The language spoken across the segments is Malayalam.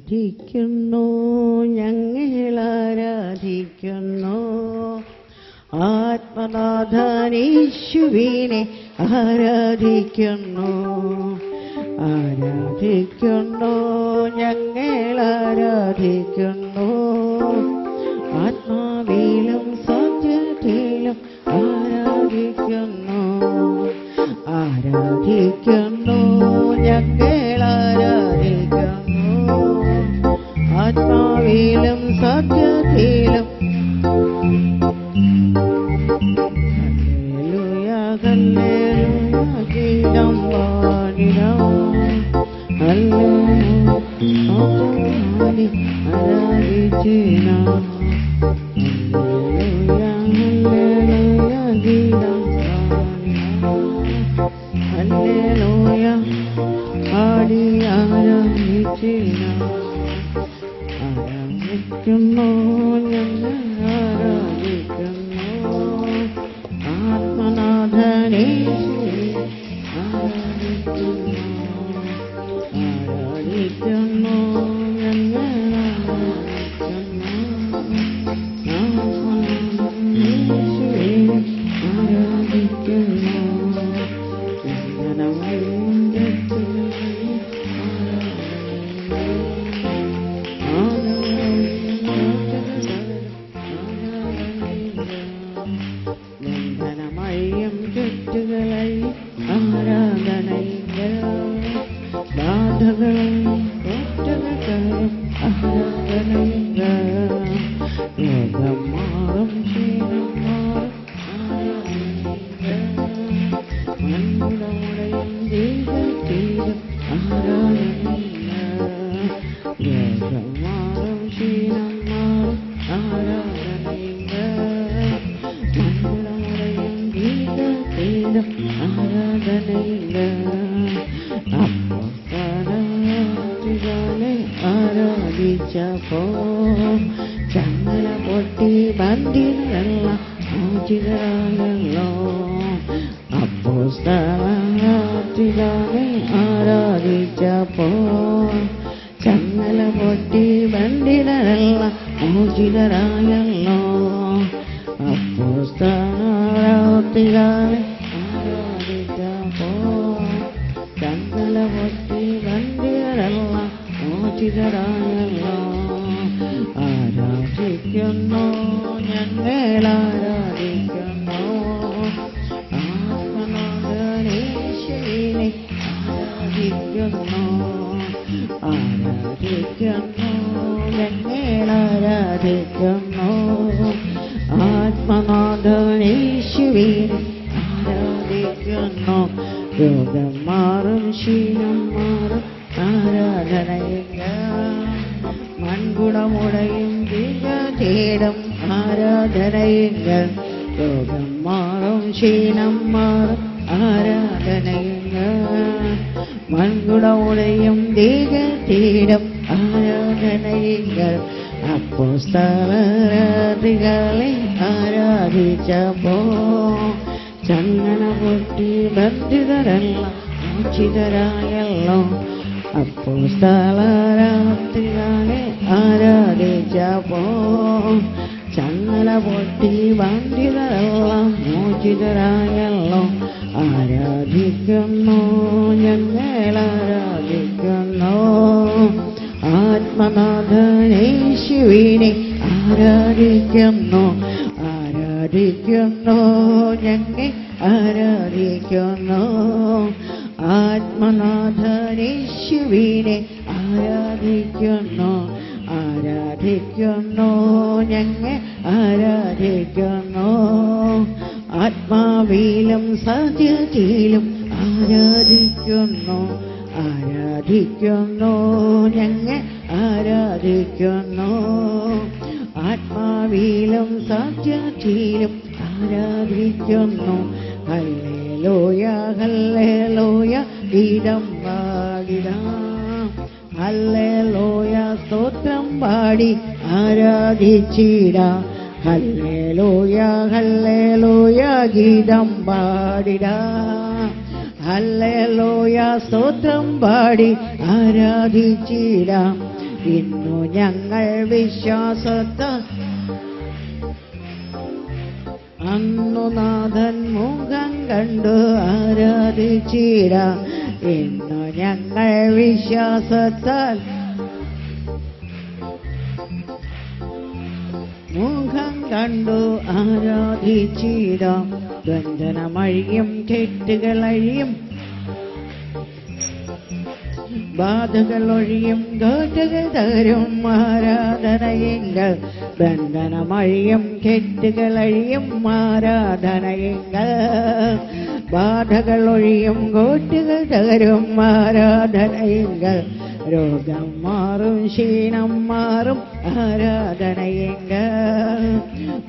ആരാധിക്കുന്നു ഞങ്ങൾ ആരാധിക്കുന്നു. ആത്മനാഥാനീശുവിനെ ആരാധിക്കുന്നു. ആരാധിക്കുന്നു ഞങ്ങൾ ആരാധിക്കുന്നു. പൊട്ടി ബന്ധിതരല്ല ആരാധിക്കുന്നു ചങ്ങന പൊട്ടി ബന്ധിതരല്ല മോചിതരായല്ലോ അപ്പോ സ്ഥലരാത്രികളെ ആരാധിച്ചപ്പോ ചങ്ങല പൊട്ടി ബന്ധിതരല്ല മോചിതരായല്ലോ ആരാധിക്കുന്നു ഞങ്ങൾ ആരാധിക്കുന്നു ആത്മനാഥനേശുവിനെ ആരാധിക്കുന്നു ആരാധിക്കുന്നു ഞങ്ങൾ ആരാധിക്കുന്നു? ആത്മനാഥരേശുവിനെ ആരാധിക്കുന്നു? ആരാധിക്കുന്നു? ഞങ്ങൾ ആരാധിക്കുന്നു? ആത്മാവിലും സത്യത്തിലും ആരാധിക്കുന്നു. ആരാധിക്കുന്നു? ഞങ്ങൾ ആരാധിക്കുന്നു. ആത്മാവിലും സത്യത്തിലും ആരാധിക്കുന്നു. ഹല്ലേലൂയ ഹല്ലേലൂയ ഗീതം പാടിടാം. ഹല്ലേലൂയ സ്തോത്രം പാടി ആരാധിച്ചിടാം. ഹല്ലേലൂയ ഹല്ലേലൂയ ഗീതം പാടിടാം. ഹല്ലേലൂയ സ്തോത്രം പാടി ആരാധിച്ചിടാം. ഇന്നു ഞങ്ങൾ വിശ്വാസത്താൽ അന്നു നാഥൻ മുഖം കണ്ടു ആരാധിച്ചീട. ഇന്നു ഞങ്ങൾ വിശ്വാസത്താൽ മുഖം കണ്ടു ആരാധിച്ചീട. ബന്ധനമഴിയും ബാധകൾ ഒഴിയും ഗോറ്റുകൾ തരും ആരാധനയെങ്കൾ ബന്ധനമഴിയും കെട്ടുകളഴിയും ആരാധനയെങ്കൾ ബാധകൾ ഒഴിയും കോട്ടുകൾ തകരും ആരാധനയെങ്കൾ രോഗം മാറും ക്ഷീണം മാറും ആരാധനയെങ്കൾ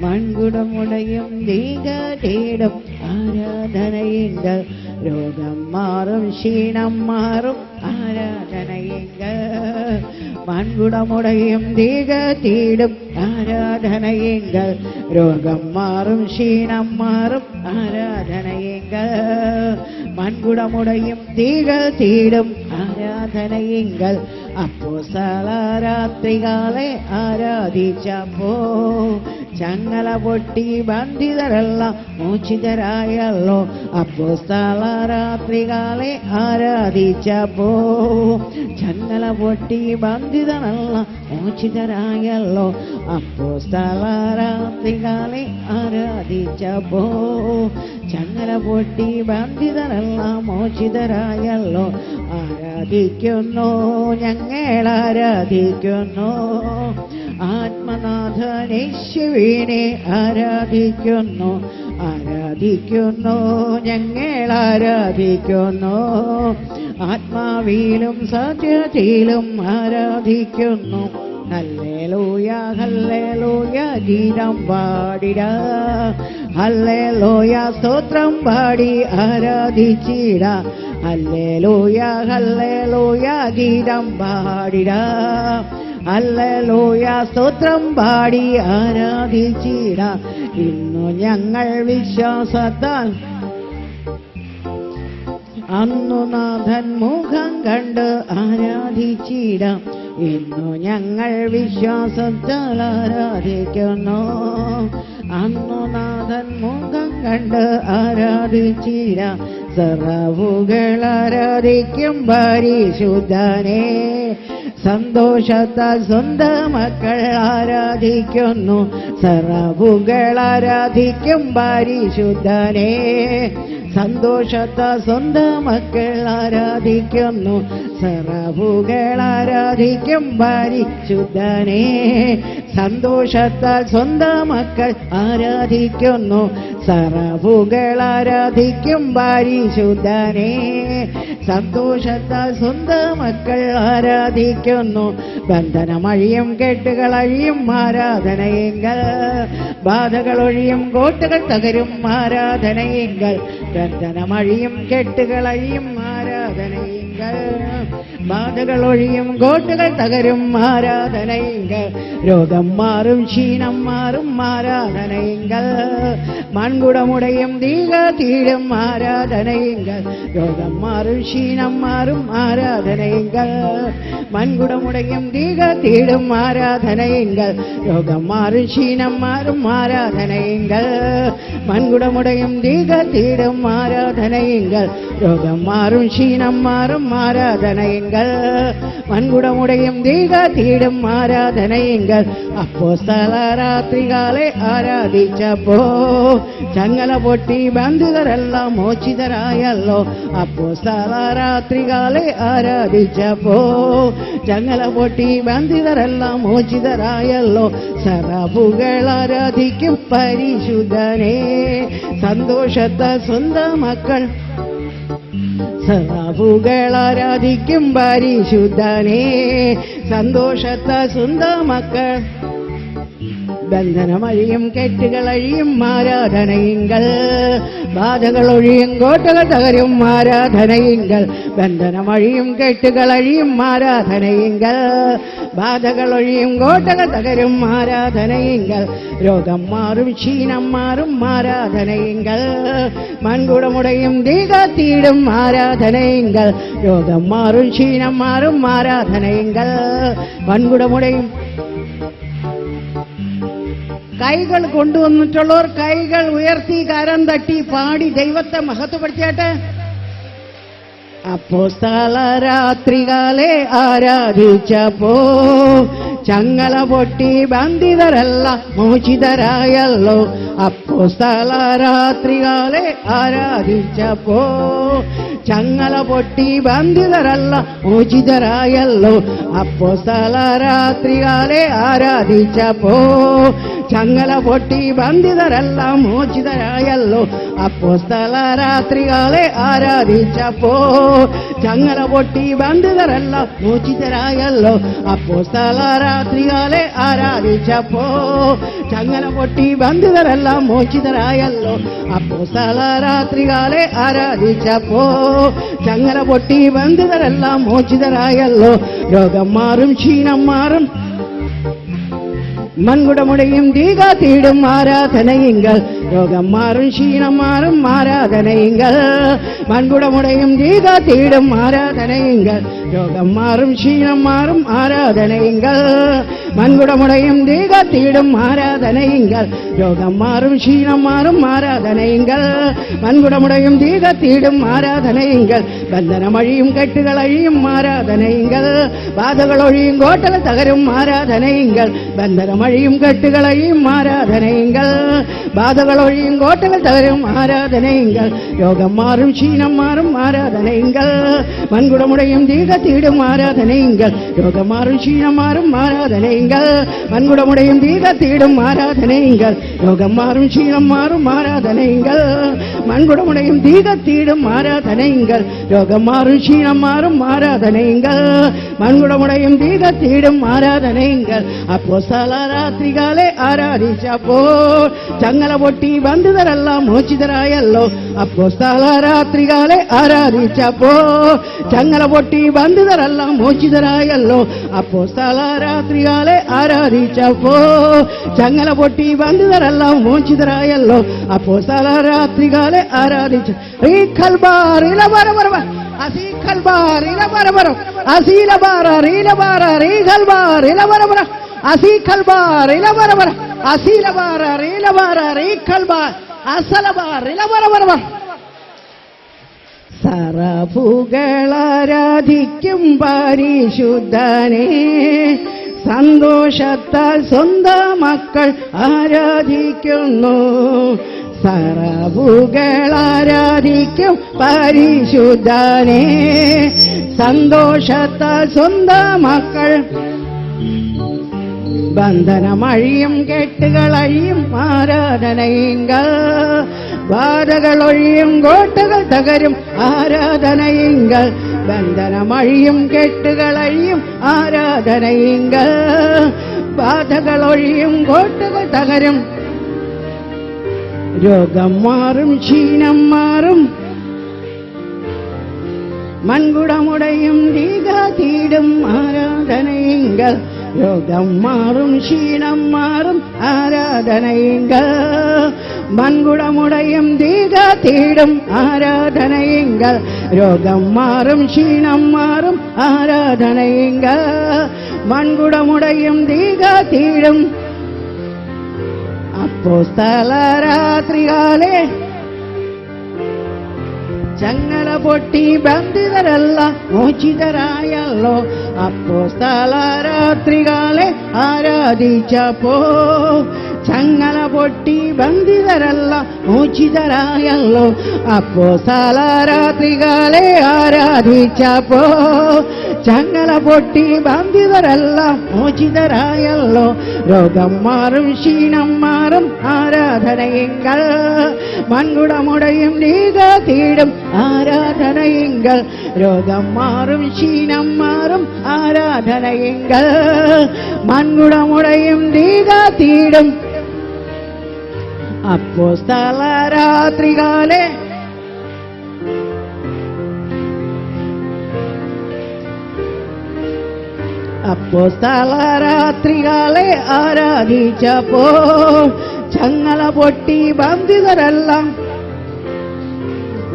മൺകുടമുടയും ദീക തേടും രോഗം മാറും ക്ഷീണം മാറും ആരാധനയെങ്കൾ മൺകുടമുടയും ദീക തീടും ആരാധനയെങ്കൾ രോഗം മാറും ക്ഷീണം മാറും. ആരാധനയെങ്കൾ മൺകുടമുടയും ദീക തീടും. ആരാധനയെങ്കൾ അപ്പോ രാത്രികാലെ ആരാധിച്ചപ്പോ ചങ്ങല പൊട്ടി ബന്ധിതരെല്ലാം മോചിതരായല്ലോ അപ്പോ രാത്രികാലെ ആരാധിച്ചപ്പോ ചങ്ങല പൊട്ടി ബന്ധിതരെല്ലാം മോചിതരായല്ലോ അപ്പോ രാത്രികാലെ ആരാധിച്ചപ്പോ ചങ്ങല പൊട്ടി ബന്ധിതരെല്ലാം മോചിതരായല്ലോ ആരാധിക്കുന്നു ഞങ്ങൾ ആരാധിക്കുന്നു. ആത്മനാഥനേശുവിനെ ആരാധിക്കുന്നു ആരാധിക്കുന്നു ഞങ്ങൾ ആരാധിക്കുന്നു. ആത്മാവിലും സത്യത്തിലും ആരാധിക്കുന്നു. ഹല്ലേലൂയ ഹല്ലേലൂയ ഗീതം പാടിട. ഹല്ലേലൂയ സ്തോത്രം പാടി ആരാധിച്ചിട. ഹല്ലേലൂയ ഹല്ലേലൂയ ഗീതം പാടിട. ഹല്ലേലൂയ സ്തോത്രം പാടി ആരാധിച്ചിട. ഇന്നു ഞങ്ങൾ വിശ്വാസത്താൽ അന്നു നാഥൻ മുഖം കണ്ട് ആരാധിച്ചിട. ഇന്നു ഞങ്ങൾ വിശ്വാസത്താൽ ആരാധിക്കുന്നു. അന്നു നാഥൻ മുഖം കണ്ട് ആരാധിച്ചിടാം. സറവുകൾ ആരാധിക്കും പരിശുദ്ധനെ. സന്തോഷത്താൽ സ്വന്തം മക്കൾ ആരാധിക്കുന്നു. സറവുകൾ ആരാധിക്കും പരിശുദ്ധനെ. സന്തോഷത്താൽ സ്വന്തം മക്കൾ ആരാധിക്കുന്നു. സറവുകൾ ആരാധിക്കും പരിശുദ്ധനെ. സന്തോഷത്താൽ സ്വന്തം മക്കൾ ആരാധിക്കുന്നു. സറവുകൾ ആരാധിക്കും പരിശുദ്ധനെ. സന്തോഷത്താൽ സ്വന്തം മക്കൾ ആരാധിക്കുന്നു. ബന്ധനമഴിയും കെട്ടുകളഴിയും ആരാധനയെങ്കൾ ബാധകളൊഴിയും കോട്ടുകൾ തകരും ആരാധനയെങ്കൽ. ബന്ധനമഴിയും കെട്ടുകളഴിയും ആരാധനയെങ്കൽ ബാധകളൊഴിയും കോട്ടുകൾ തകരും ആരാധനയെങ്കൽ രോഗം മാറും ക്ഷീണം മാറും ആരാധനയെങ്കൽ മൺകുടമുടയും ദീക തീരും ആരാധനയെങ്കൽ രോഗം മാറും ക്ഷീണം മാറും ആരാധനയെങ്കൽ മൺകുടമുടയും ദീക തീടും ആരാധനയെങ്കൽ രോഗം മാറും ക്ഷീണം മാറും ആരാധനയെങ്കൽ മൺകുടമുടയും ദീക തീടും ആരാധനയെങ്കൽ രോഗം മാറും ക്ഷീണം മാറും ആരാധനയെങ്കൽ മൺകുടമുടയും ദീക തീടും ആരാധനയെങ്കൽ അപ്പോ സ്ഥലരാത്രികാലെ ആരാധിച്ചപ്പോ ചങ്ങല പൊട്ടി ബന്ധിതരെല്ലാം മോചിതരായല്ലോ. അപ്പോ സ്ഥലരാത്രികാലെ ആരാധിച്ചപ്പോ ചങ്ങല പൊട്ടി ബന്ധിതരെല്ലാം മോചിതരായല്ലോ. സറബുകൾ ആരാധിക്കും പരിശുദ്ധനെ. സന്തോഷത്ത സ്വന്തം മക്കൾ സറാബുകൾ ആരാധിക്കും പരിശുദ്ധനെ. സന്തോഷത്ത സ്വന്തം മക്കൾ ബന്ധനമഴിയും കെട്ടുകളഴിയും ആരാധനയിങ്കൽ ബാധകളൊഴിയും കോട്ടകൾ തകരും ആരാധനയിങ്കൽ ബന്ധനമഴിയും കെട്ടുകളഴിയും ആരാധനയിങ്കൽ ബാധകളൊഴിയും കോട്ടകൾ തകരും ആരാധനയിങ്കൽ രോഗം മാറും ക്ഷീണം മാറും ആരാധനയിങ്കൽ മൺകുടമുടയും തീകത്തീടും ആരാധനയിങ്കൽ രോഗം മാറും ക്ഷീണം മാറും ആരാധനയിങ്കൽ മൺകുടമുടയും കൈകൾ കൊണ്ടുവന്നിട്ടുള്ളവർ കൈകൾ ഉയർത്തി കരം തട്ടി പാടി ദൈവത്തെ മഹത്വപ്പെടുത്തിയാട്ടെ? അപ്പോ സ്ഥല രാത്രികാലെ ആരാധിച്ചപ്പോ ചങ്ങല പൊട്ടി ബന്ധിതരല്ല മോചിതരായല്ലോ. അപ്പോ സ്ഥല രാത്രികാലെ ആരാധിച്ചപ്പോ ചങ്ങല പൊട്ടി ബന്ധിതരല്ല മോചിതരായല്ലോ അപ്പോ സ്ഥല രാത്രികാലെ ആരാധിച്ചപ്പോ ചങ്ങല പൊട്ടി ബന്ധിതരല്ല മോചിതരായല്ലോ. അപ്പോ സ്ഥല രാത്രികാലെ ആരാധിച്ചപ്പോ ചങ്ങല പൊട്ടി ബന്ധിതരല്ല മോചിതരായല്ലോ. അപ്പോ സ്ഥല രാത്രികാലെ ആരാധിച്ചപ്പോ ചങ്ങല പൊട്ടി ബന്ധിതരല്ല മോചിതരായല്ലോ. അപ്പോ സ്ഥല ആരാധിച്ചപ്പോ ചങ്ങല പൊട്ടി ബന്ധിതരല്ല മോചിതരായല്ലോ. രോഗം മാറും ക്ഷീണം മാറും. മൺകുടമുടയും ദീക തീടും ആരാധനയിങ്കൽ രോഗം മാറും ക്ഷീണം മാറും ആരാധനയിങ്കൽ മൺകുടമുടയും ദീക തീടും ആരാധനയിങ്കൽ രോഗം മാറും ക്ഷീണം മാറും ആരാധനയിങ്കൽ മൺകുടമുടയും ദീക തീടും ആരാധനയിങ്കൽ രോഗം മാറും ക്ഷീണം മാറും ആരാധനയിങ്കൽ മൺകുടമുടയും ദീക തീടും ആരാധനയിങ്കൽ ബന്ധനമഴിയും കെട്ടുകളഴിയും ആരാധനയിങ്കൽ ബാധകളൊഴിയും കോട്ടകൾ തകരും ആരാധനയിങ്കൽ ബന്ധനമഴിയും കെട്ടുകളഴിയും ആരാധനയിങ്കൽ ബാധകളൊഴിയും കോട്ടകൾ തകരും ആരാധനയിങ്കൽ രോഗം മാറും ക്ഷീണം മാറും ആരാധനയിങ്കൽ മൺകുടമുടയും ദീക തീടും ആരാധനയിങ്കൽ രോഗം മാറും ക്ഷീണം മാറും ആരാധനയിങ്കൽ മൺകുടമുടയും ദീക തീടും ആരാധനയിങ്കൽ രോഗം മാറും ക്ഷീണം മാറും ആരാധനയിങ്കൽ മൺകുടമുടയും ദീക തീടും ആരാധനയിങ്കൽ രോഗം മാറും ക്ഷീണം മാറും ആരാധനയിങ്കൽ മൺകുടമുടയും ദീക തീടും ആരാധനയിങ്കൽ അപ്പോ സ്ഥലരാത്രികാലെ ആരാധിച്ചപ്പോ ചങ്ങല പൊട്ടി ബന്ധിതരെല്ലാം മോചിതരായല്ലോ അപ്പോ സ്ഥലരാത്രികാലെ ആരാധിച്ചപ്പോ ചങ്ങല പൊട്ടി ബന്ധിതരെല്ലാം മോചിതരായല്ലോ അപ്പോ സ്ഥലരാത്രികാലെ ആരാധിച്ചപ്പോ ചങ്ങല പൊട്ടി ബന്ധിതരെല്ലാം മോചിതരായല്ലോ അപ്പോ സ്ഥലരാത്രികാലെ ആരാധിച്ച ഈ കൽബാർ ഇല വര വര വര. അസീ കൽബാർ ഇല വര വര. അസീല ബാറ റീല ബാറ റീ കൽബാർ ഇല വര വര. അസീ കൽബാർ ഇല വര വര. അസീല ബാറ റീല ബാറ റീ കൽബാർ അസല സറഫുകളാരാധിക്കും പരിശുദ്ധനെ. സന്തോഷത്താൽ സ്വന്തം മക്കൾ ആരാധിക്കുന്നു. സറഫുകളാരാധിക്കും പരിശുദ്ധനെ. സന്തോഷത്താൽ സ്വന്തം മക്കൾ ബന്ധനമഴിയും കെട്ടുകളഴിയും ആരാധനയിങ്ക ബാധകളൊഴിയും കോട്ടകൾ തകരും ആരാധനയിങ്കൾ ബന്ധനമഴിയും കെട്ടുകളഴിയും ആരാധനയിങ്കൾ ബാധകളൊഴിയും കോട്ടകൾ തകരും രോഗം മാറും ക്ഷീണം മാറും. മൺകുടമുടയും ദീഗ തീടും ആരാധനയിങ്കൽ രോഗം മാറും ക്ഷീണം മാറും ആരാധനയിങ്കൽ മൺകുടമുടയും ദീക തീടും ആരാധനയിങ്കൽ രോഗം മാറും ക്ഷീണം മാറും ആരാധനയിങ്കൽ മൺകുടമുടയും ദീക തീടും അപ്പോ സ്ഥലരാത്രികാലേ ചങ്ങല പൊട്ടി ബന്ധിതരല്ല മോചിതരായല്ലോ അപ്പോ സ്ഥലരാത്രികാലെ ആരാധിച്ചപ്പോ ചങ്ങല പൊട്ടി ബന്ധിതരല്ല മോചിതരായല്ലോ അപ്പോ സ്ഥലരാത്രികാലെ ആരാധിച്ചപ്പോ ചങ്ങല പൊട്ടി ബന്ധിതരെല്ലാം മോചിതരായല്ലോ രോഗം മാറും ക്ഷീണം മാറും ആരാധനയെങ്കൾ മൺകുടമുടയും നീക തീടും ആരാധനയെങ്കൾ രോഗം മാറും ക്ഷീണം മാറും ആരാധനയെങ്കൾ മൺകുടമുടയും നീക തീടും അപ്പോ സ്ഥല രാത്രികാലേ അപ്പോ സ്ഥല രാത്രികാലെ ആരാധിച്ചപ്പോ ചങ്ങല പൊട്ടി ബന്ധിതരെല്ലാം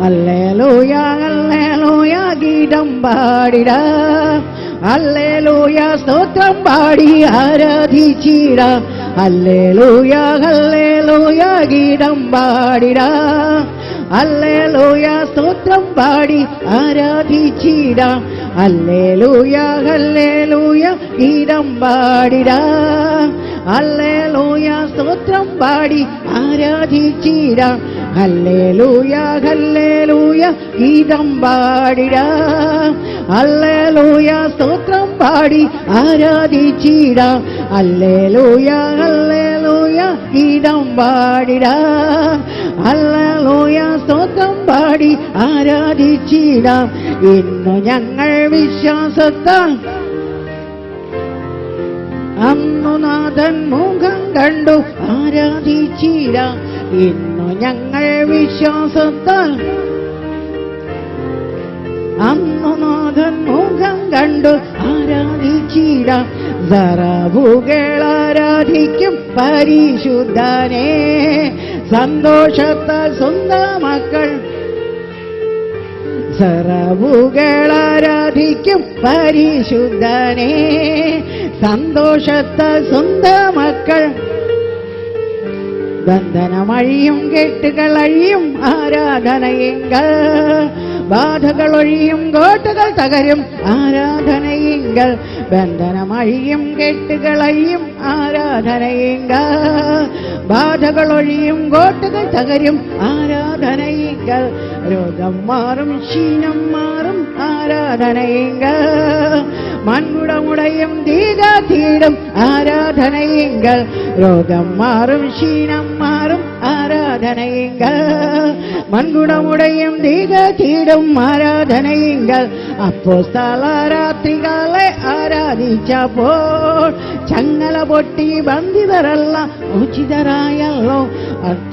അല്ലേലൂയ അല്ലേലൂയ ഗീതം പാടിട അല്ലേലൂയ സ്തോത്രം പാടി ആരാധിച്ചിട അല്ലേലൂയ അല്ലേലൂയ ഗീതം പാടിട അല്ലേലൂയ സ്തോത്രം പാടി ആരാധിച്ചിട അല്ലേലൂയ അല്ലേലൂയ ഗീതം പാടിട അല്ലേലൂയ സ്തോത്രം പാടി ആരാധിച്ചിട ഹല്ലേലൂയ ഹല്ലേലൂയ ഗീതം പാടിട ഹല്ലേലൂയ സ്തോത്രം പാടി ആരാധിച്ചിട ഹല്ലേലൂയ ഹല്ലേലൂയ ഗീതം പാടിട ഹല്ലേലൂയ സ്തോത്രം പാടി ആരാധിച്ചിടാം. ഇന്നു ഞങ്ങൾ വിശ്വാസത്താൽ അന്നു നാഥൻ മുഖം കണ്ടു ആരാധിച്ചിടാം. ഇന്നു ഞങ്ങൾ വിശ്വാസത്താൽ അന്നു നാഥൻ മുഖം കണ്ടു ആരാധിച്ചിടാം. സറവുകൾ ആരാധിക്കും പരിശുദ്ധനെ. സന്തോഷത്താൽ സ്വന്ത മക്കൾ സറവുകളാരാധിക്കും പരിശുദ്ധനെ. സന്തോഷത്ത സ്വന്ത മക്കൾ ബന്ധനമഴിയും കെട്ടുകൾ അഴിയും ആരാധനയെങ്കൾ ബാധകൾ ഒഴിയും കോട്ടുകൾ തകരും ആരാധനയിങ്കൽ ബന്ധനമഴിയും കെട്ടുകളയും ആരാധനയെങ്കൾ ബാധകൾ ഒഴിയും കോട്ടുകൾ തകരും ആരാധനയിങ്കൽ രോഗം മാറും ക്ഷീണം മാറും ആരാധനയെങ്കൾ മൺകുടമുടയും തീര തീടും ആരാധനയെങ്കൾ രോഗം മാറും ക്ഷീണം മാറും ആരാധനയെങ്കൾ മൺകുടമുടയും തീര തീടും ആരാധനയെങ്കൾ അപ്പോ സ്ഥല രാത്രികാലെ ആരാധിച്ചപ്പോൾ ചങ്ങല പൊട്ടി ബന്ധിതരല്ല ഉചിതരായല്ലോ.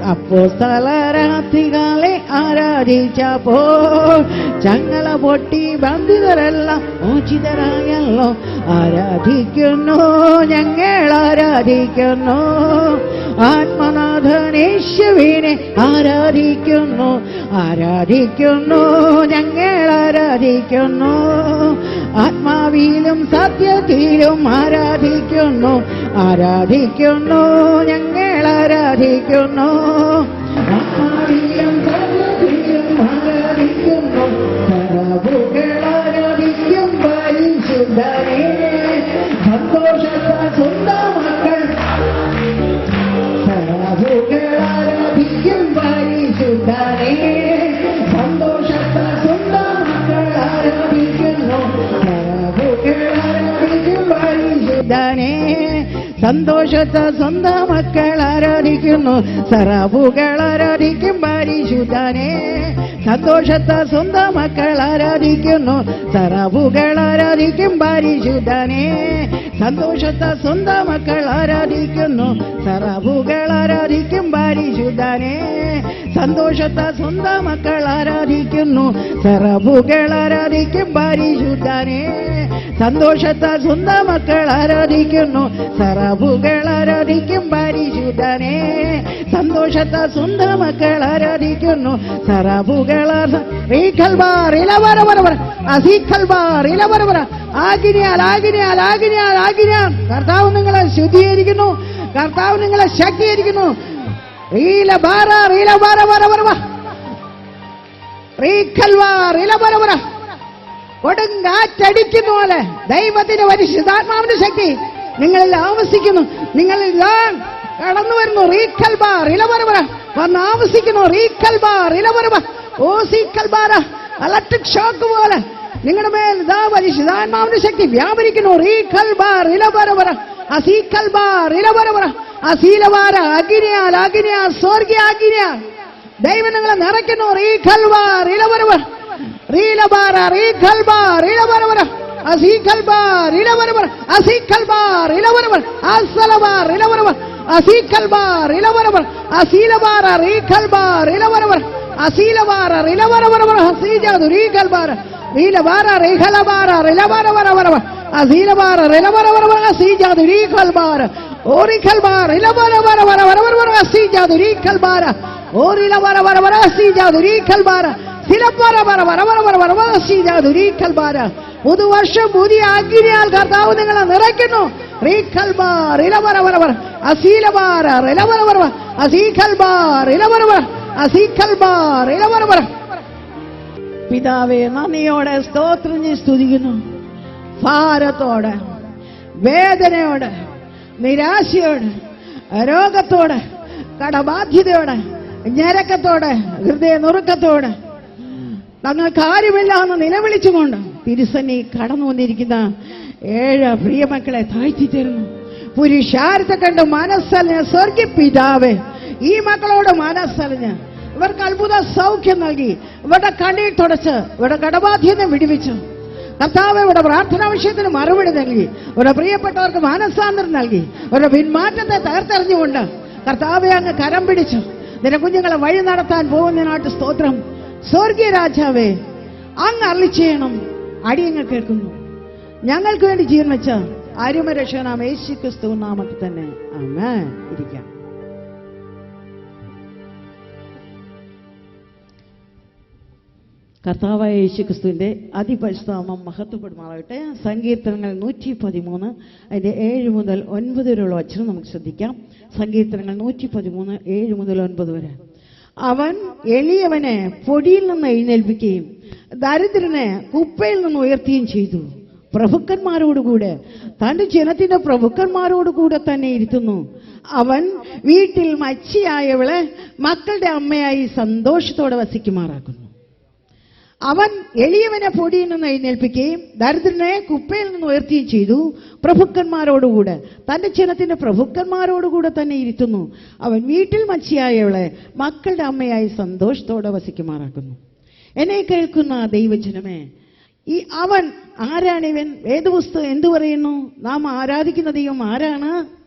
അപ്പോ സ്ഥല രാത്രികാലെ ആരാധിച്ചപ്പോൾ ചങ്ങല പൊട്ടി ബന്ധിതരല്ല ഉചിതരായല്ലോ. ആരാധിക്കുന്നു ഞങ്ങൾ ആരാധിക്കുന്നു. ആത്മനാഥനേശ്വവിനെ ആരാധിക്കുന്നു ആരാധിക്കുന്നു ഞങ്ങൾ ആരാധിക്കുന്നു. ആത്മാവിയിലും സത്യത്തിലും ആരാധിക്കുന്നു ആരാധിക്കുന്നു ഞങ്ങൾ ആരാധിക്കുന്നു. ആത്മാവിലും ആരാധിക്കും പരിശുദ്ധനെ സന്തോഷത്താൽ സ്വന്തം മക്കൾ ആരാധിക്കുന്നു ആരാധിക്കും പരിശുദ്ധനെ സന്തോഷത്തെ സ്വന്തം ആരാധിക്കുന്നു സറബുകൾ ആരാധിക്കും പരിശുദ്ധനെ സന്തോഷത്തെ സ്വന്തം മക്കൾ ആരാധിക്കുന്നു സറബുകൾ ആരാധിക്കും പരിശുദ്ധനെ. സന്തോഷത്തെ സ്വന്തം മക്കൾ ആരാധിക്കുന്നു. സറബുകൾ ആരാധിക്കും പരിശുദ്ധനെ. സന്തോഷത്തെ സ്വന്തം മക്കൾ ആരാധിക്കുന്നു. സറബുകൾ ആരാധിക്കും പരിശുദ്ധനെ. സന്തോഷത്തെ സ്വന്തം മക്കൾ ആരാധിക്കുന്നു. സറബുകൾ ആരാധിക്കും പരിശുദ്ധനെ. സന്തോഷത്തെ സ്വന്തം മക്കൾ ആരാധിക്കുന്നു. സറബുകൾ ബാർ ഇലവരവരവർ അസീഖൽബാർ ഇലവരവര ആകിനിയാൽ ആകിനിയാൽ ആകിനിയാൽ ആകിനിയാൽ. കർത്താവ് നിങ്ങളെ ശുദ്ധീകരിക്കുന്നു. കർത്താവ് നിങ്ങളെ ശക്തീകരിക്കുന്നു. റീല ബാറ റീല ബാറ ഇലവര വര കൊടുങ്കാറ്റടിക്കുന്ന പോലെ ദൈവത്തിന്റെ പരിശുദ്ധാത്മാവിന്റെ ശക്തി നിങ്ങളിൽ ആവസിക്കുന്നു. നിങ്ങളിൽ കടന്നു വരുന്നു. റീക്കൽ ബാർ ഇലവരവര വന്ന് ആവസിക്കുന്നു. റീക്കൽ ബാർ ഇലവരവ ഓ സീക്കൽ ബാറ. ഇലക്ട്രിക് ഷോക്ക് പോലെ നിങ്ങളുടെ മേൽ ഇതാ പരിശുദ്ധാത്മാവിന്റെ ശക്തി വ്യാപരിക്കുന്നു. അസീലവാര സ്വർഗീയ ദൈവം നിങ്ങളെ നിറയ്ക്കുന്നു. റീഖൽ ബാർ ഇലവരവർ റീലബാര അസലബാർ അസീലബാര ഇലവരവർ പുതുവർഷം പുതിയ അഗ്നിയാൽ കർത്താവ് നിങ്ങളെ നിറയ്ക്കുന്നു അസീഖൽ ബാർ ഇലവര വര അസീഖൽ ബാർ ഇലവര വര പിതാവേ നന്ദിയോടെ സ്തോത്രം നീ സ്തുതിക്കുന്നു. ഭാരത്തോടെ വേദനയോടെ നിരാശയോടെ രോഗത്തോടെ കടബാധ്യതയോടെ ഞരക്കത്തോടെ ഹൃദയ നുറുക്കത്തോടെ തങ്ങൾക്ക് ആരുമില്ല എന്ന് നിലവിളിച്ചുകൊണ്ട് തിരുസന്നി കടന്നു വന്നിരിക്കുന്ന ഏഴ് പ്രിയമക്കളെ താഴ്ത്തി തരുന്നു പുരുഷാരത്തെ കണ്ട് മനസ്സലിഞ്ഞ സ്വർഗി പിതാവേ ഈ മക്കളോട് മനസ്സലിഞ്ഞ് ഇവർക്ക് അത്ഭുത സൗഖ്യം നൽകി. ഇവരുടെ കണ്ണീർ തുടച്ച് ഇവരുടെ കടബാധ്യത വിടിവിച്ചു. കർത്താവ് ഇവിടെ പ്രാർത്ഥനാ വിഷയത്തിന് മറുപടി നൽകി. ഇവിടെ പ്രിയപ്പെട്ടവർക്ക് മാനസാന്തരം നൽകി. ഇവരുടെ പിന്മാറ്റത്തെ തകർത്തെറിഞ്ഞുകൊണ്ട് കർത്താവെ അങ്ങ് കരം പിടിച്ചു. നിന്റെ കുഞ്ഞുങ്ങളെ വഴി നടത്താൻ പോകുന്നതിനായിട്ട് സ്തോത്രം. സ്വർഗീയ രാജാവേ അങ്ങ് അറി ചെയ്യണം അടിയങ്ങൾ കേൾക്കുന്നു. ഞങ്ങൾക്ക് വേണ്ടി ജീർണിച്ച വെച്ച അരുമരക്ഷനാം യേശു ക്രിസ്തു നാമത്തിൽ തന്നെ. ആമേ ഇരിക്കാം. കർത്താവായ യേശു ക്രിസ്തുവിന്റെ അതിപരിശുനാമം മഹത്വപ്പെടുമാറാകട്ടെ സങ്കീർത്തനങ്ങൾ നൂറ്റി പതിമൂന്ന് അതിന്റെ ഏഴ് മുതൽ ഒൻപത് വരെയുള്ള വചനം നമുക്ക് ശ്രദ്ധിക്കാം. സങ്കീർത്തനങ്ങൾ നൂറ്റി പതിമൂന്ന് ഏഴ് മുതൽ ഒൻപത് വരെ. അവൻ എളിയവനെ പൊടിയിൽ നിന്ന് എഴുന്നേൽപ്പിക്കുകയും ദരിദ്രനെ കുപ്പയിൽ നിന്ന് ഉയർത്തുകയും ചെയ്തു. പ്രഭുക്കന്മാരോടുകൂടെ തന്റെ ജനത്തിന്റെ പ്രഭുക്കന്മാരോടുകൂടെ തന്നെ ഇരുത്തുന്നു. അവൻ വീട്ടിൽ മച്ചിയായവളെ മക്കളുടെ അമ്മയായി സന്തോഷത്തോടെ വസിക്കുമാറാക്കുന്നു. അവൻ എളിയവനെ പൊടിയിൽ നിന്ന് എഴുന്നേൽപ്പിക്കുകയും ദരിദ്രനെ കുപ്പയിൽ നിന്ന് ഉയർത്തുകയും ചെയ്തു. പ്രഭുക്കന്മാരോടുകൂടെ തന്റെ ജനത്തിന്റെ പ്രഭുക്കന്മാരോടുകൂടെ തന്നെ ഇരുത്തുന്നു. അവൻ വീട്ടിൽ മച്ചിയായവളെ മക്കളുടെ അമ്മയായി സന്തോഷത്തോടെ വസിക്കുമാറാക്കുന്നു. എന്നെ കേൾക്കുന്ന ദൈവജനമേ ഈ അവൻ ആരാണിവൻ വേദപുസ്തകം എന്തു പറയുന്നു? നാം ആരാധിക്കുന്ന ദൈവം ആരാണ്?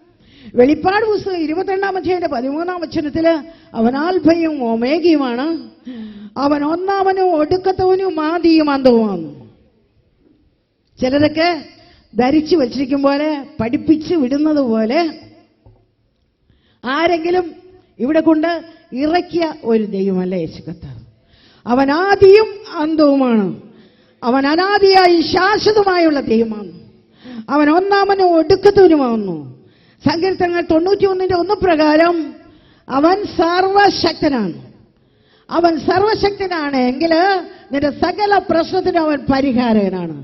വെളിപ്പാട് പുസ്തകം ഇരുപത്തിരണ്ടാം അധ്യായന്റെ പതിമൂന്നാം വചനത്തിൽ അവൻ ആൽഭയും ഒമേഗയുമാണ്. അവൻ ഒന്നാമനും ഒടുക്കത്തവനും ആദിയും അന്തവുമാണ്. ചിലരൊക്കെ ധരിച്ചു വച്ചിരിക്കും പോലെ പഠിപ്പിച്ച് വിടുന്നത് പോലെ ആരെങ്കിലും ഇവിടെ കൊണ്ട് ഇറക്കിയ ഒരു ദൈവമല്ല യേശു അവൻ ആദിയും അന്തവുമാണ്. അവൻ അനാദിയായി ശാശ്വതമായുള്ള ദൈവമാണ്. അവൻ ഒന്നാമനും ഒടുക്കത്തവനുമാകുന്നു സങ്കീർത്തനങ്ങൾ തൊണ്ണൂറ്റി ഒന്നിന്റെ ഒന്ന് പ്രകാരം അവൻ സർവശക്തനാണ്. അവൻ സർവശക്തനാണ് എങ്കിൽ നിന്റെ സകല പ്രശ്നത്തിനും അവൻ പരിഹാരകനാണ്.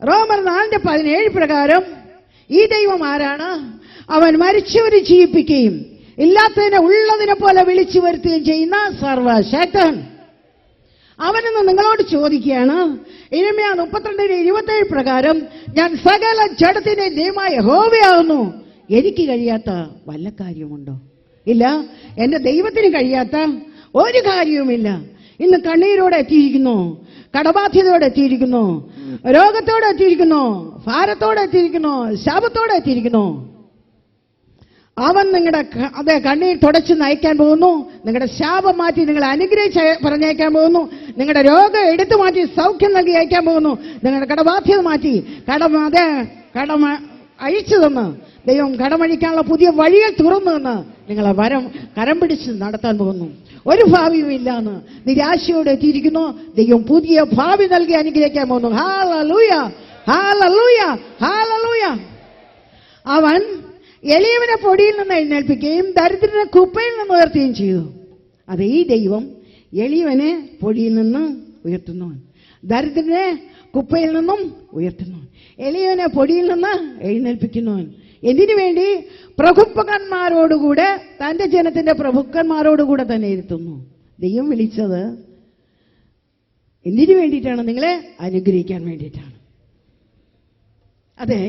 റോമർ നാലിന്റെ പതിനേഴ് പ്രകാരം ഈ ദൈവം ആരാണ്? അവൻ മരിച്ചവരെ ജീവിപ്പിക്കുകയും ഇല്ലാത്തതിനെ ഉള്ളതിനെ പോലെ വിളിച്ചു വരുത്തുകയും ചെയ്യുന്ന സർവശക്തൻ. അവനെന്ന് നിങ്ങളോട് ചോദിക്കുകയാണ്. ഇരമയ മുപ്പത്തിരണ്ടിന് ഇരുപത്തേഴ് പ്രകാരം ഞാൻ സകല ജഡത്തിന്റെ ദൈവമായ ഹോവയാകുന്നു എനിക്ക് കഴിയാത്ത വല്ല കാര്യമുണ്ടോ ഇല്ല. എന്റെ ദൈവത്തിന് കഴിയാത്ത ഒരു കാര്യവുമില്ല. ഇന്ന് കണ്ണീരോടെ എത്തിയിരിക്കുന്നു. കടബാധ്യതയോടെ എത്തിയിരിക്കുന്നു. രോഗത്തോടെ എത്തിയിരിക്കുന്നു. ഭാരത്തോടെ എത്തിയിരിക്കുന്നു. ശാപത്തോടെ എത്തിയിരിക്കുന്നു. അവൻ നിങ്ങളുടെ അതെ കണ്ണീർ തുടച്ച് നയിക്കാൻ പോകുന്നു. നിങ്ങളുടെ ശാപം മാറ്റി നിങ്ങളെ അനുഗ്രഹിച്ച് പറഞ്ഞയക്കാൻ പോകുന്നു. നിങ്ങളുടെ രോഗം എടുത്തു മാറ്റി സൗഖ്യം നൽകി അയക്കാൻ പോകുന്നു. നിങ്ങളുടെ കടബാധ്യത മാറ്റി കടം അതെ കടമ അഴിച്ചു തന്ന്. ദൈവം കടമഴിക്കാനുള്ള പുതിയ വഴികൾ തുറന്നു തന്ന് നിങ്ങളെ വരം കരം പിടിച്ച് നടത്താൻ പോകുന്നു. ഒരു ഭാവിയും ഇല്ലാന്ന് നിരാശയോടെ എത്തിയിരിക്കുന്നു. ദൈവം പുതിയ ഭാവി നൽകി അനുഗ്രഹിക്കാൻ പോകുന്നു. ഹാലൂയ ഹാലൂയ ഹാലൂയ അവൻ എളിയവനെ പൊടിയിൽ നിന്ന് എഴുന്നേൽപ്പിക്കുകയും ദരിദ്രനെ കുപ്പയിൽ നിന്ന് ഉയർത്തുകയും ചെയ്തു. അതേ ദൈവം എളിയവനെ പൊടിയിൽ നിന്ന് ഉയർത്തുന്നു ദരിദ്രനെ കുപ്പയിൽ നിന്നും ഉയർത്തുന്നു എളിയവനെ പൊടിയിൽ നിന്ന് എഴുന്നേൽപ്പിക്കുന്നു എന്തിനു വേണ്ടി? പ്രഭുപ്പകന്മാരോടുകൂടെ തന്റെ ജനത്തിന്റെ പ്രഭുക്കന്മാരോടുകൂടെ തന്നെ ഇരുത്തുന്നു. ദൈവം വിളിച്ചത് എന്തിനു വേണ്ടിയിട്ടാണ്? നിങ്ങളെ അനുഗ്രഹിക്കാൻ വേണ്ടിയിട്ടാണ്. അതെ